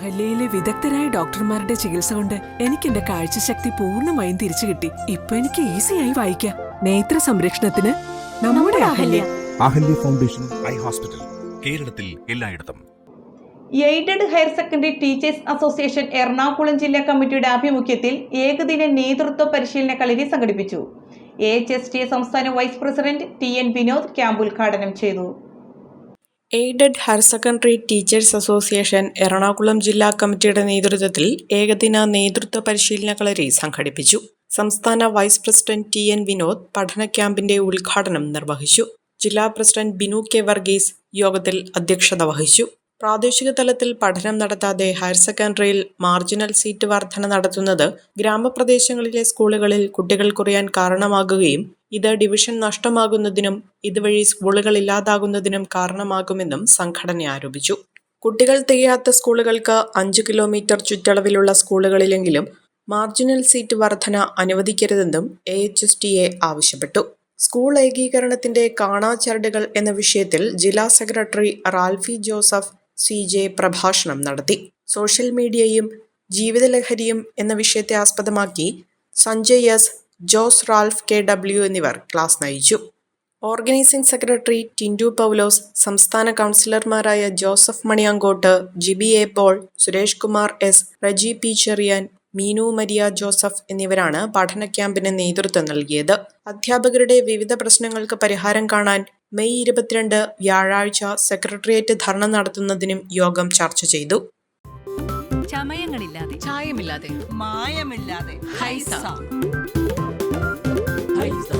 അഹല്യയിലെ വിദഗ്ധരായ ഡോക്ടർമാരുടെ ചികിത്സ കൊണ്ട് എനിക്ക് എന്റെ കാഴ്ചശക്തി പൂർണമായും തിരിച്ചു കിട്ടി. ഇപ്പൊ എനിക്ക് ഈസിയായി വായിക്കാം. നേത്ര സംരക്ഷണത്തിന് നമ്മുടെ Ahalya. Ahalya. Foundation eye hospital കേരളത്തിൽ എല്ലായിടത്തും. Aided higher secondary teachers association Ernakulam ജില്ലാ കമ്മിറ്റിയുടെ ആഭിമുഖ്യത്തിൽ ഏകദിന നേതൃത്വ പരിശീലന കളരി സംഘടിപ്പിച്ചു. A H S T A സംസ്ഥാന vice president T N Vinod camp ഉദ്ഘാടനം ചെയ്തു. Aided higher secondary teachers association Ernakulam ജില്ലാ കമ്മിറ്റിയുടെ നേതൃത്വത്തിൽ ഏകദിന നേതൃത്വ പരിശീലന കളരി സംഘടിപ്പിച്ചു. സംസ്ഥാന vice president T N Vinod പഠന ക്യാമ്പിന്റെ ഉദ്ഘാടനം നിർവഹിച്ചു. ജില്ലാ പ്രസിഡന്റ് ബിനു കെ വർഗീസ് യോഗത്തിൽ അധ്യക്ഷത വഹിച്ചു. പ്രാദേശിക തലത്തിൽ പഠനം നടത്താതെ ഹയർ സെക്കൻഡറിയിൽ മാർജിനൽ സീറ്റ് വർധന നടത്തുന്നത് ഗ്രാമപ്രദേശങ്ങളിലെ സ്കൂളുകളിൽ കുട്ടികൾ കുറയാൻ കാരണമാകുകയും ഇത് ഡിവിഷൻ നഷ്ടമാകുന്നതിനും ഇതുവഴി സ്കൂളുകൾ ഇല്ലാതാകുന്നതിനും കാരണമാകുമെന്നും സംഘടന ആരോപിച്ചു. കുട്ടികൾ തികയാത്ത സ്കൂളുകൾക്ക് അഞ്ച് കിലോമീറ്റർ ചുറ്റളവിലുള്ള സ്കൂളുകളിലെങ്കിലും മാർജിനൽ സീറ്റ് വർധന അനുവദിക്കരുതെന്നും A H S T A ആവശ്യപ്പെട്ടു. സ്കൂൾ ഏകീകരണത്തിന്റെ കാണാചരടുകൾ എന്ന വിഷയത്തിൽ ജില്ലാ secretary Ralfy Joseph C J പ്രഭാഷണം നടത്തി. സോഷ്യൽ മീഡിയയും ജീവിതലഹരിയും എന്ന വിഷയത്തെ ആസ്പദമാക്കി Sanjay S Jose Ralph K W എന്നിവർ ക്ലാസ് നയിച്ചു. ഓർഗനൈസിംഗ് സെക്രട്ടറി ടിൻഡു പൗലോസ് സംസ്ഥാന കൗൺസിലർമാരായ Joseph Maniyankot Jibi A Paul Suresh Kumar S Reji P Cherian Meenu Maria Joseph എന്നിവരാണ് പഠന ക്യാമ്പിന് നേതൃത്വം നൽകിയത്. അധ്യാപകരുടെ വിവിധ പ്രശ്നങ്ങൾക്ക് പരിഹാരം കാണാൻ മെയ് ഇരുപത്തിരണ്ട് വ്യാഴാഴ്ച സെക്രട്ടേറിയറ്റ് ധർണ നടത്തുന്നതിനും യോഗം ചർച്ച ചെയ്തു. ചമയങ്ങളില്ലാതെ. ചായമില്ലാതെ. മായമില്ലാതെ. ഹൈസ. ഹൈസ.